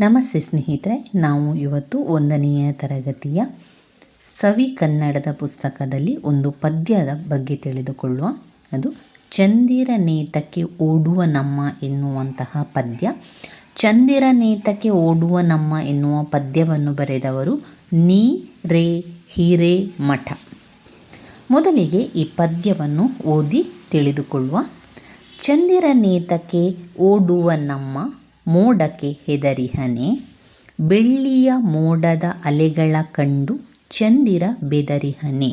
ನಮಸ್ತೆ ಸ್ನೇಹಿತರೆ, ನಾವು ಇವತ್ತು ಒಂದನೆಯ ತರಗತಿಯ ಸವಿ ಕನ್ನಡದ ಪುಸ್ತಕದಲ್ಲಿ ಒಂದು ಪದ್ಯದ ಬಗ್ಗೆ ತಿಳಿದುಕೊಳ್ಳುವ. ಅದು ಚಂದಿರ ನೇತಕ್ಕೆ ಓಡುವ ನಮ್ಮ ಎನ್ನುವಂತಹ ಪದ್ಯ. ಚಂದಿರ ನೇತಕ್ಕೆ ಓಡುವ ನಮ್ಮ ಎನ್ನುವ ಪದ್ಯವನ್ನು ಬರೆದವರು ನೀ, ರೇ ಹಿರೇ ಮಠ. ಮೊದಲಿಗೆ ಈ ಪದ್ಯವನ್ನು ಓದಿ ತಿಳಿದುಕೊಳ್ಳುವ. ಚಂದಿರ ನೇತಕ್ಕೆ ಓಡುವ ನಮ್ಮ ಮೋಡಕ್ಕೆ ಹೆದರಿಹನೆ ಬೆಳ್ಳಿಯ ಮೋಡದ ಅಲೆಗಳ ಕಂಡು ಚಂದಿರ ಬೆದರಿಹನೆ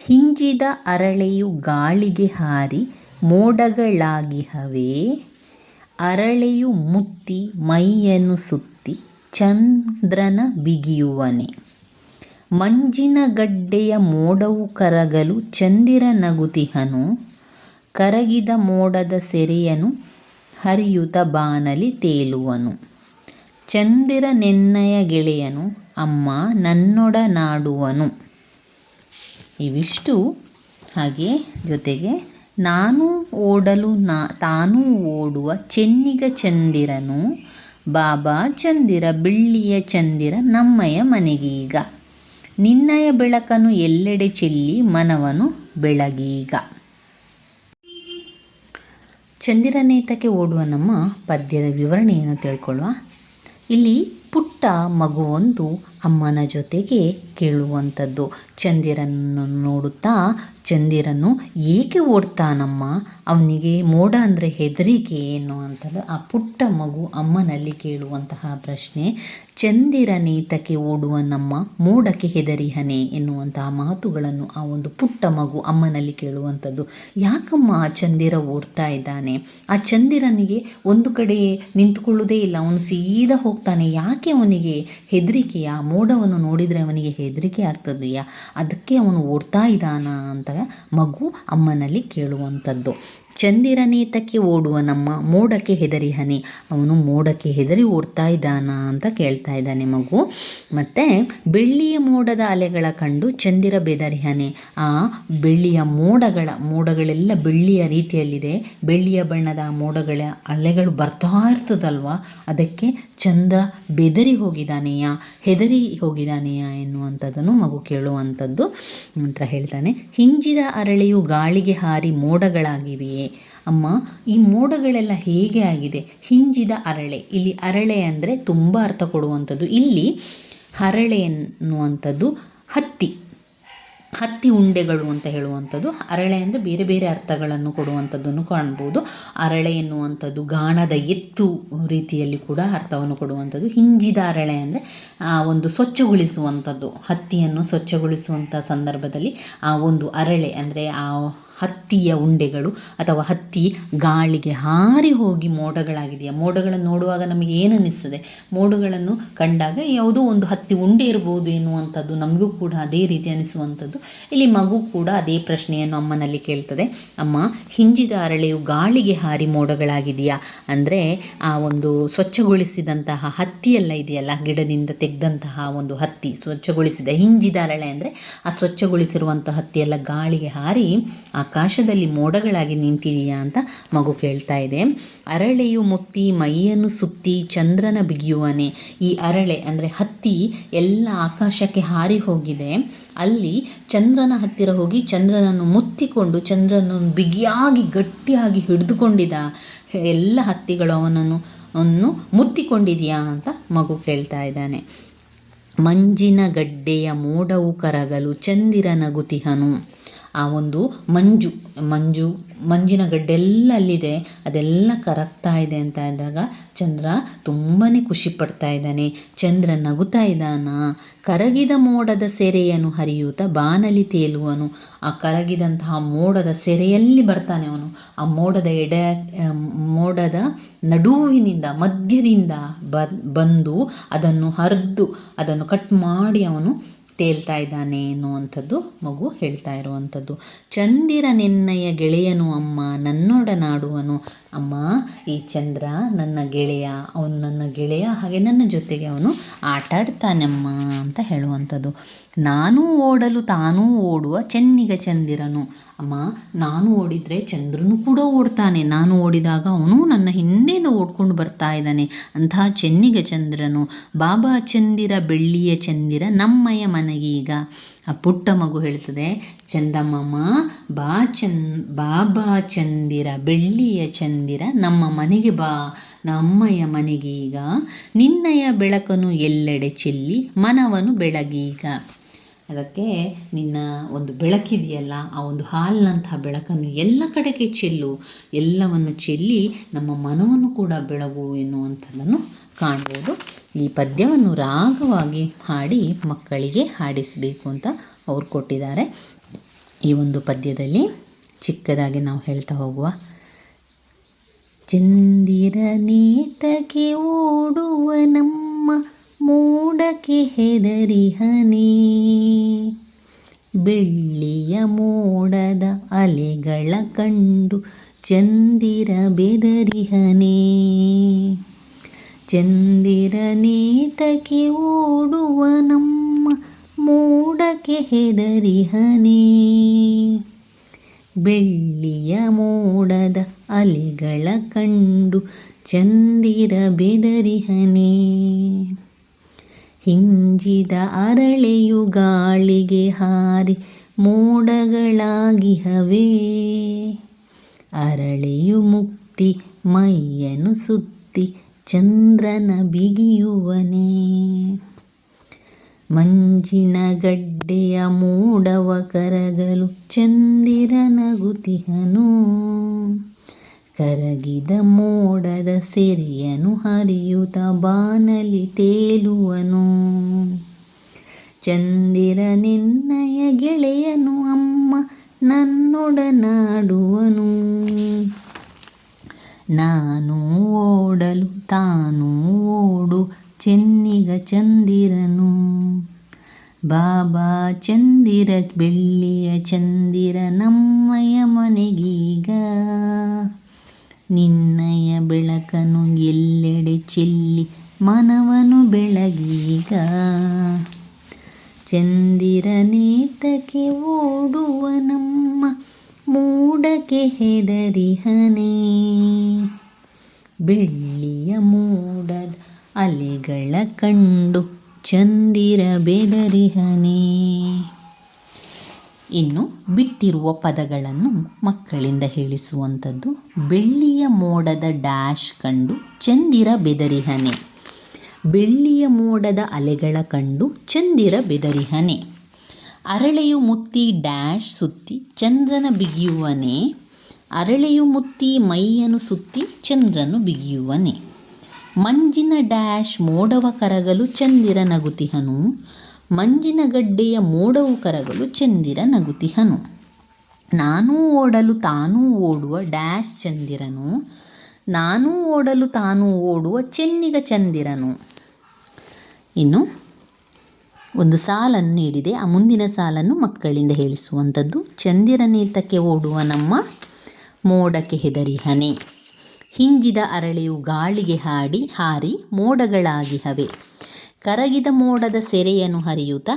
ಹಿಂಜಿದ ಅರಳೆಯು ಗಾಳಿಗೆ ಹಾರಿ ಮೋಡಗಳಾಗಿಹವೇ ಅರಳೆಯು ಮುತ್ತಿ ಮೈಯನ್ನು ಸುತ್ತಿ ಚಂದ್ರನ ಬಿಗಿಯುವನೆ. ಮಂಜಿನ ಗಡ್ಡೆಯ ಮೋಡವು ಕರಗಲು ಚಂದಿರ ನಗುತಿಹನು, ಕರಗಿದ ಮೋಡದ ಸೆರೆಯನು ಹರಿಯುತ ಬಾನಲಿ ತೇಲುವನು. ಚಂದಿರ ನೆನ್ನಯ ಗೆಳೆಯನು, ಅಮ್ಮ ನನ್ನೊಡನಾಡುವನು ಇವಿಷ್ಟು. ಹಾಗೆ ಜೊತೆಗೆ ನಾನು ಓಡಲು ನಾ, ತಾನೂ ಓಡುವ ಚೆನ್ನಿಗ ಚಂದಿರನು, ಬಾಬಾ ಚಂದಿರ, ಬಿಳ್ಳಿಯ ಚಂದಿರ ನಮ್ಮಯ ಮನೆಗೀಗ ನಿನ್ನಯ ಬೆಳಕನು ಎಲ್ಲೆಡೆ ಚೆಲ್ಲಿ, ಮನವನು ಬೆಳಗೀಗ. ಚಂದಿರನೇತಕ್ಕೆ ಓಡುವ ನಮ್ಮ ಪದ್ಯದ ವಿವರಣೆಯನ್ನು ತಿಳ್ಕೊಳ್ಳುವ. ಇಲ್ಲಿ ಪುಟ್ಟ ಮಗುವೊಂದು ಅಮ್ಮನ ಜೊತೆಗೆ ಕೇಳುವಂಥದ್ದು. ಚಂದಿರನ್ನು ನೋಡುತ್ತಾ ಚಂದಿರನು ಏಕೆ ಓಡ್ತಾನಮ್ಮ? ಅವನಿಗೆ ಮೋಡ ಅಂದರೆ ಹೆದರಿಕೆ ಏನು ಅಂತದ್ದು ಆ ಪುಟ್ಟ ಮಗು ಅಮ್ಮನಲ್ಲಿ ಕೇಳುವಂತಹ ಪ್ರಶ್ನೆ. ಚಂದಿರ ನೇತಕ್ಕೆ ಓಡುವ ನಮ್ಮ ಮೋಡಕ್ಕೆ ಹೆದರಿಹನೆ ಎನ್ನುವಂತಹ ಮಾತುಗಳನ್ನು ಆ ಒಂದು ಪುಟ್ಟ ಮಗು ಅಮ್ಮನಲ್ಲಿ ಕೇಳುವಂಥದ್ದು. ಯಾಕಮ್ಮ ಆ ಚಂದಿರ ಓಡ್ತಾ ಇದ್ದಾನೆ? ಆ ಚಂದಿರನಿಗೆ ಒಂದು ಕಡೆ ನಿಂತುಕೊಳ್ಳುವುದೇ ಇಲ್ಲ, ಅವನು ಸೀದಾ ಹೋಗ್ತಾನೆ. ಯಾಕೆ ಅವನಿಗೆ ಹೆದರಿಕೆಯ? ಮೋಡವನ್ನು ನೋಡಿದರೆ ಅವನಿಗೆ ಹೆದರಿಕೆ ಆಗ್ತದೆಯಾ? ಅದಕ್ಕೆ ಅವನು ಓಡ್ತಾ ಇದ್ದಾನ? ಅಂತ ಮಗು ಅಮ್ಮನಲ್ಲಿ ಕೇಳುವಂಥದ್ದು. ಚಂದಿರನೇತಕ್ಕೆ ಓಡುವ ನಮ್ಮ ಮೋಡಕ್ಕೆ ಹೆದರಿ ಹನಿ. ಅವನು ಮೋಡಕ್ಕೆ ಹೆದರಿ ಓಡ್ತಾ ಇದ್ದಾನ ಅಂತ ಕೇಳ್ತಾ ಇದ್ದಾನೆ ಮಗು. ಮತ್ತು ಬೆಳ್ಳಿಯ ಮೋಡದ ಅಲೆಗಳ ಕಂಡು ಚಂದಿರ ಬೆದರಿ ಹನಿ. ಆ ಬೆಳ್ಳಿಯ ಮೋಡಗಳ, ಮೋಡಗಳೆಲ್ಲ ಬೆಳ್ಳಿಯ ರೀತಿಯಲ್ಲಿದೆ. ಬೆಳ್ಳಿಯ ಬಣ್ಣದ ಮೋಡಗಳ ಅಲೆಗಳು ಬರ್ತಾ ಇರ್ತದಲ್ವ? ಅದಕ್ಕೆ ಚಂದ್ರ ಬೆದರಿ ಹೋಗಿದ್ದಾನೆಯಾ, ಹೆದರಿ ಹೋಗಿದ್ದಾನೆಯಾ ಎನ್ನುವಂಥದ್ದನ್ನು ಮಗು ಕೇಳುವಂಥದ್ದು ನಂತರ ಹೇಳ್ತಾನೆ. ಹಿಂಜಿದ ಅರಳೆಯು ಗಾಳಿಗೆ ಹಾರಿ ಮೋಡಗಳಾಗಿವೆಯೇ? ಅಮ್ಮ, ಈ ಮೋಡಗಳೆಲ್ಲ ಹೇಗೆ ಆಗಿದೆ? ಹಿಂಜಿದ ಅರಳೆ. ಇಲ್ಲಿ ಅರಳೆ ಅಂದರೆ ತುಂಬ ಅರ್ಥ ಕೊಡುವಂಥದ್ದು. ಇಲ್ಲಿ ಹರಳೆ ಎನ್ನುವಂಥದ್ದು ಹತ್ತಿ. ಹತ್ತಿ ಉಂಡೆಗಳು ಅಂತ ಹೇಳುವಂಥದ್ದು. ಅರಳೆ ಅಂದರೆ ಬೇರೆ ಬೇರೆ ಅರ್ಥಗಳನ್ನು ಕೊಡುವಂಥದ್ದನ್ನು ಕಾಣ್ಬೋದು. ಅರಳೆ ಎನ್ನುವಂಥದ್ದು ಗಾಣದ ಎತ್ತು ರೀತಿಯಲ್ಲಿ ಕೂಡ ಅರ್ಥವನ್ನು ಕೊಡುವಂಥದ್ದು. ಹಿಂಜಿದ ಅರಳೆ ಅಂದರೆ, ಆ, ಒಂದು ಸ್ವಚ್ಛಗೊಳಿಸುವಂಥದ್ದು. ಹತ್ತಿಯನ್ನು ಸ್ವಚ್ಛಗೊಳಿಸುವಂಥ ಸಂದರ್ಭದಲ್ಲಿ ಆ ಒಂದು ಅರಳೆ ಅಂದರೆ ಆ ಹತ್ತಿಯ ಉಂಡೆಗಳು ಅಥವಾ ಹತ್ತಿ ಗಾಳಿಗೆ ಹಾರಿ ಹೋಗಿ ಮೋಡಗಳಾಗಿದೆಯಾ? ಮೋಡಗಳನ್ನು ನೋಡುವಾಗ ನಮಗೆ ಏನು ಅನ್ನಿಸ್ತದೆ? ಮೋಡಗಳನ್ನು ಕಂಡಾಗ ಯಾವುದೋ ಒಂದು ಹತ್ತಿ ಉಂಡೆ ಇರ್ಬೋದು ಎನ್ನುವಂಥದ್ದು ನಮಗೂ ಕೂಡ ಅದೇ ರೀತಿ ಅನಿಸುವಂಥದ್ದು ಇಲ್ಲಿ ಮಗು ಕೂಡ ಅದೇ ಪ್ರಶ್ನೆಯನ್ನು ಅಮ್ಮನಲ್ಲಿ ಕೇಳ್ತದೆ. ಅಮ್ಮ, ಹಿಂಜಿದ ಅರಳೆಯು ಗಾಳಿಗೆ ಹಾರಿ ಮೋಡಗಳಾಗಿದೆಯಾ? ಅಂದರೆ ಆ ಒಂದು ಸ್ವಚ್ಛಗೊಳಿಸಿದಂತಹ ಹತ್ತಿಯೆಲ್ಲ ಇದೆಯಲ್ಲ, ಗಿಡದಿಂದ ತೆಗೆದಂತಹ ಒಂದು ಹತ್ತಿ, ಸ್ವಚ್ಛಗೊಳಿಸಿದ ಹಿಂಜಿದ ಅರಳೆ ಅಂದರೆ ಆ ಸ್ವಚ್ಛಗೊಳಿಸಿರುವಂಥ ಹತ್ತಿಯೆಲ್ಲ ಗಾಳಿಗೆ ಹಾರಿ ಆಕಾಶದಲ್ಲಿ ಮೋಡಗಳಾಗಿ ನಿಂತಿದೆಯಾ ಅಂತ ಮಗು ಕೇಳ್ತಾ ಇದೆ. ಅರಳೆಯು ಮುತ್ತಿ ಮೈಯನ್ನು ಸುತ್ತಿ, ಚಂದ್ರನ ಬಿಗಿಯುವನೆ. ಈ ಅರಳೆ ಅಂದರೆ ಹತ್ತಿ ಎಲ್ಲ ಆಕಾಶಕ್ಕೆ ಹಾರಿ ಹೋಗಿದೆ. ಅಲ್ಲಿ ಚಂದ್ರನ ಹತ್ತಿರ ಹೋಗಿ ಚಂದ್ರನನ್ನು ಮುತ್ತಿಕೊಂಡು ಚಂದ್ರನನ್ನು ಬಿಗಿಯಾಗಿ, ಗಟ್ಟಿಯಾಗಿ ಹಿಡಿದುಕೊಂಡಿದ ಎಲ್ಲ ಹತ್ತಿಗಳು ಅವನನ್ನು ಅನ್ನು ಮುತ್ತಿಕೊಂಡಿದೆಯಾ ಅಂತ ಮಗು ಕೇಳ್ತಾ ಇದ್ದಾನೆ. ಮಂಜಿನ ಗಡ್ಡೆಯ ಮೋಡವು ಕರಗಲು ಚಂದ್ರನ ನಗುತಿಹನು ಆ ಒಂದು ಮಂಜು ಮಂಜು, ಮಂಜಿನ ಗಡ್ಡೆಲ್ಲ ಅಲ್ಲಿದೆ. ಅದೆಲ್ಲ ಕರಗ್ತಾ ಇದೆ ಅಂತ ಇದ್ದಾಗ ಚಂದ್ರ ತುಂಬಾ ಖುಷಿ ಪಡ್ತಾ ಇದ್ದಾನೆ. ಚಂದ್ರ ನಗುತ್ತಾ ಇದ್ದಾನ? ಕರಗಿದ ಮೋಡದ ಸೆರೆಯನ್ನು ಹರಿಯುತ್ತಾ ಬಾನಲಿ ತೇಲುವನು. ಆ ಕರಗಿದಂತಹ ಮೋಡದ ಸೆರೆಯಲ್ಲಿ ಬರ್ತಾನೆ ಅವನು. ಆ ಮೋಡದ ಎಡೆ ಮೋಡದ ನಡುವಿನಿಂದ, ಮಧ್ಯದಿಂದ ಬಂದು ಅದನ್ನು ಹರಿದು, ಅದನ್ನು ಕಟ್ ಮಾಡಿ ಅವನು ತೇಲ್ತಾ ಇದ್ದಾನೆ ಅನ್ನುವಂಥದ್ದು ಮಗು ಹೇಳ್ತಾ ಇರುವಂಥದ್ದು. ಚಂದಿರ ನಿನ್ನಯ ಗೆಳೆಯನು ಅಮ್ಮ, ನನ್ನೊಡನಾಡುವನು. ಅಮ್ಮ, ಈ ಚಂದ್ರ ನನ್ನ ಗೆಳೆಯ, ಅವನು ನನ್ನ ಗೆಳೆಯ, ಹಾಗೆ ನನ್ನ ಜೊತೆಗೆ ಅವನು ಆಟಾಡ್ತಾನಮ್ಮ ಅಂತ ಹೇಳುವಂಥದ್ದು. ನಾನೂ ಓಡಲು ತಾನೂ ಓಡುವ ಚೆನ್ನಿಗ ಚಂದಿರನು. ಅಮ್ಮ, ನಾನು ಓಡಿದರೆ ಚಂದ್ರನು ಕೂಡ ಓಡ್ತಾನೆ. ನಾನು ಓಡಿದಾಗ ಅವನು ನನ್ನ ಹಿಂದೆಯಿಂದ ಓಡ್ಕೊಂಡು ಬರ್ತಾ ಇದ್ದಾನೆ. ಅಂತಹ ಚೆನ್ನಿಗ ಚಂದ್ರನು, ಬಾಬಾ ಚಂದಿರ, ಬೆಳ್ಳಿಯ ಚಂದಿರ, ನಮ್ಮಯ್ಯ ಮನಗೀಗ ಆ ಪುಟ್ಟ ಮಗು ಹೇಳ್ತದೆ ಚಂದಮ್ಮಮ್ಮ ಬಾ ಚನ್, ಬಾಬಾ ಚಂದಿರ, ಬೆಳ್ಳಿಯ ಚಂದಿರ, ನಮ್ಮ ಮನೆಗೆ ಬಾ. ನಮ್ಮಯ್ಯ ಮನೆಗೀಗ ನಿನ್ನಯ ಬೆಳಕನು ಎಲ್ಲೆಡೆ ಚೆಲ್ಲಿ, ಮನವನು ಬೆಳಗೀಗ. ಅದಕ್ಕೆ ನಿನ್ನ ಒಂದು ಬೆಳಕಿದೆಯಲ್ಲ ಆ ಒಂದು ಹಾಲಿನಂತಹ ಬೆಳಕನ್ನು ಎಲ್ಲ ಕಡೆಗೆ ಚೆಲ್ಲು. ಎಲ್ಲವನ್ನು ಚೆಲ್ಲಿ ನಮ್ಮ ಮನವನ್ನು ಕೂಡ ಬೆಳಗು ಎನ್ನುವಂಥದ್ದನ್ನು ಕಾಣ್ಬೋದು ಈ ಪದ್ಯವನ್ನು ರಾಗವಾಗಿ ಹಾಡಿ ಮಕ್ಕಳಿಗೆ ಹಾಡಿಸಬೇಕು ಅಂತ ಅವ್ರು ಕೊಟ್ಟಿದ್ದಾರೆ. ಈ ಒಂದು ಪದ್ಯದಲ್ಲಿ ಚಿಕ್ಕದಾಗಿ ನಾವು ಹೇಳ್ತಾ ಹೋಗುವ. ಚಂದಿರ ನೀತಗೆ ಓಡುವ ನಮ್ಮ ಮೋಡಕ್ಕೆ ಹೆದರಿಹನೇ. ಬೆಳ್ಳಿಯ ಮೋಡದ ಅಲೆಗಳ ಕಂಡು ಚಂದಿರ ಬೆದರಿಹನೇ. ಚಂದಿರ ನೀತಕ್ಕೆ ಓಡುವ ನಮ್ಮ ಮೋಡಕ್ಕೆ ಹೆದರಿಹನೇ. ಬೆಳ್ಳಿಯ ಮೋಡದ ಅಲೆಗಳ ಕಂಡು ಚಂದಿರ ಬೆದರಿಹನೇ. ಹಿಂಜಿದ ಅರಳೆಯು ಗಾಳಿಗೆ ಹಾರಿ ಮೋಡಗಳಾಗಿಹವೇ. ಅರಳೆಯು ಮುಕ್ತಿ ಮೈಯನು ಸುತ್ತಿ ಚಂದ್ರನ ಬಿಗಿಯುವನೇ. ಮಂಜಿನ ಗಡ್ಡೆಯ ಮೂಡವ ಕರಗಲು ಚಂದಿರನ ನಗುತಿಹನು ಕರಗಿದ ಮೋಡದ ಸೆರೆಯನು ಹರಿಯುತ ಬಾನಲಿ ತೇಲುವನು. ಚಂದಿರ ನಿನ್ನಯ ಗೆಳೆಯನು ಅಮ್ಮ ನನ್ನೊಡನಾಡುವನು. ನಾನು ಓಡಲು ತಾನು ಓಡು ಚೆನ್ನಿಗ ಚಂದಿರನು. ಬಾಬಾ ಚಂದಿರ, ಬೆಳ್ಳಿಯ ಚಂದಿರ, ನಮ್ಮಯ ಮನೆಗೀಗ ನಿನ್ನಯ ಬೆಳಕನು ಎಲ್ಲೆಡೆ ಚೆಲ್ಲಿ ಮನವನು ಬೆಳಗೀಗ. ಚಂದಿರ ನೇತಕ್ಕೆ ಓಡುವ ನಮ್ಮ ಮೂಡಕ್ಕೆ ಹೆದರಿಹನೇ. ಬೆಳ್ಳಿಯ ಮೂಡದ ಅಲೆಗಳ ಕಂಡು ಚಂದಿರ ಬೆದರಿಹನೇ. ಇನ್ನು ಬಿಟ್ಟಿರುವ ಪದಗಳನ್ನು ಮಕ್ಕಳಿಂದ ಹೇಳಿಸುವಂಥದ್ದು. ಬೆಳ್ಳಿಯ ಮೋಡದ ಡ್ಯಾಶ್ ಕಂಡು ಚಂದಿರ ಬೆದರಿಹನೆ. ಬೆಳ್ಳಿಯ ಮೋಡದ ಅಲೆಗಳ ಕಂಡು ಚಂದಿರ ಬೆದರಿಹನೆ. ಅರಳೆಯು ಮುತ್ತಿ ಡ್ಯಾಶ್ ಸುತ್ತಿ ಚಂದ್ರನ ಬಿಗಿಯುವನೆ. ಅರಳೆಯು ಮುತ್ತಿ ಮೈಯನ್ನು ಸುತ್ತಿ ಚಂದ್ರನು ಬಿಗಿಯುವನೆ. ಮಂಜಿನ ಡ್ಯಾಶ್ ಮೋಡವ ಕರಗಲು ಚಂದಿರ ನಗುತಿಹನು. ಮಂಜಿನ ಗಡ್ಡೆಯ ಮೋಡವು ಕರಗಲು ಚಂದಿರ ನಗುತಿಹನು. ನಾನೂ ಓಡಲು ತಾನೂ ಓಡುವ ಡ್ಯಾಶ್ ಚಂದಿರನು. ನಾನೂ ಓಡಲು ತಾನೂ ಓಡುವ ಚೆನ್ನಿಗ ಚಂದಿರನು. ಇನ್ನು ಒಂದು ಸಾಲನ್ನು ನೀಡಿದೆ. ಆ ಮುಂದಿನ ಸಾಲನ್ನು ಮಕ್ಕಳಿಂದ ಹೇಳಿಸುವಂಥದ್ದು ಚಂದಿರನೀತಕ್ಕೆ ಓಡುವ ನಮ್ಮ ಮೋಡಕ್ಕೆ ಹೆದರಿಹನೆ. ಹಿಂಜಿದ ಅರಳೆಯು ಗಾಳಿಗೆ ಹಾಡಿ ಹಾರಿ ಮೋಡಗಳಾಗಿ ಹವೆ ಕರಗಿದ ಮೋಡದ ಸೆರೆಯನ್ನು ಹರಿಯುತ್ತ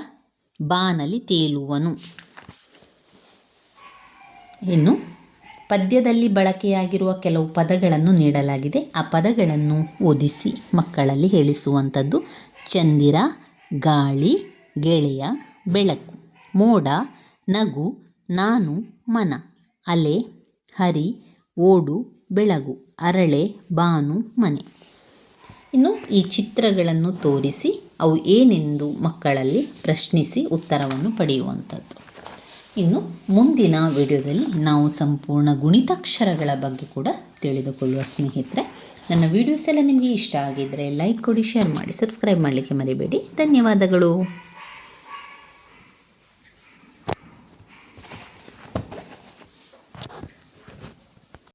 ಬಾನಲಿ ತೇಲುವನು. ಇನ್ನು ಪದ್ಯದಲ್ಲಿ ಬಳಕೆಯಾಗಿರುವ ಕೆಲವು ಪದಗಳನ್ನು ನೀಡಲಾಗಿದೆ. ಆ ಪದಗಳನ್ನು ಓದಿಸಿ ಮಕ್ಕಳಲ್ಲಿ ಹೇಳಿಸುವಂಥದ್ದು ಚಂದಿರ, ಗಾಳಿ, ಗೆಳೆಯ, ಬೆಳಕು, ಮೋಡ, ನಗು, ನಾನು, ಮನ, ಅಲೆ, ಹರಿ, ಓಡು, ಬೆಳಗು, ಅರಳೆ, ಬಾನು, ಮನೆ. ಇನ್ನು ಈ ಚಿತ್ರಗಳನ್ನು ತೋರಿಸಿ ಅವು ಏನೆಂದು ಮಕ್ಕಳಲ್ಲಿ ಪ್ರಶ್ನಿಸಿ ಉತ್ತರವನ್ನು ಪಡೆಯುವಂಥದ್ದು. ಇನ್ನು ಮುಂದಿನ ವಿಡಿಯೋದಲ್ಲಿ ನಾವು ಸಂಪೂರ್ಣ ಗುಣಿತಾಕ್ಷರಗಳ ಬಗ್ಗೆ ಕೂಡ ತಿಳಿದುಕೊಳ್ಳುವ ಸ್ನೇಹಿತರೆ, ನನ್ನ ವಿಡಿಯೋಸ್ ಎಲ್ಲ ನಿಮಗೆ ಇಷ್ಟ ಆಗಿದ್ದರೆ ಲೈಕ್ ಕೊಡಿ, ಶೇರ್ ಮಾಡಿ, ಸಬ್ಸ್ಕ್ರೈಬ್ ಮಾಡಲಿಕ್ಕೆ ಮರಿಬೇಡಿ. ಧನ್ಯವಾದಗಳು.